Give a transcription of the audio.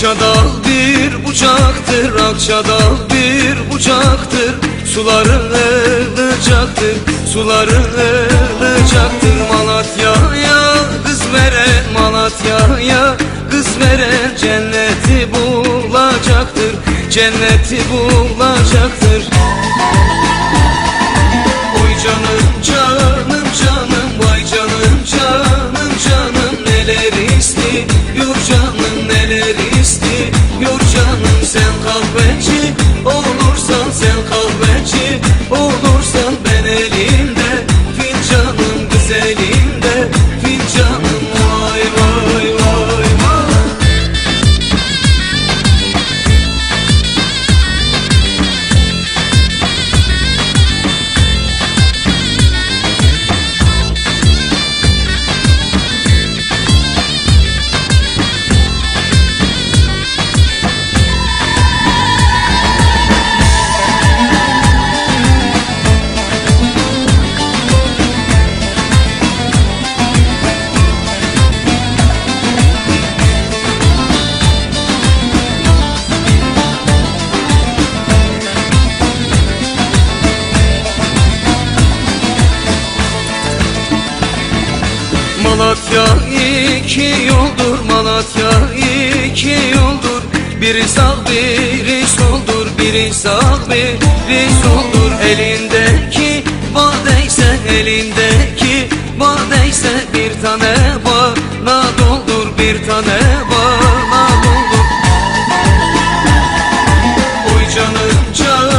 Akçadağ bir bucaktır, Akçadağ bir bucaktır. Suları ılacaktır, suları ılacaktır Malatya'ya kız veren, Malatya'ya kız veren Cenneti bulacaktır, cenneti bulacaktır Malatya iki yoldur Malatya iki yoldur. Biri sağ biri soldur Biri sağ biri soldur. Elindeki badeyse elindeki badeyse Bir tane bana doldur Bir tane bana doldur. Canım canım canım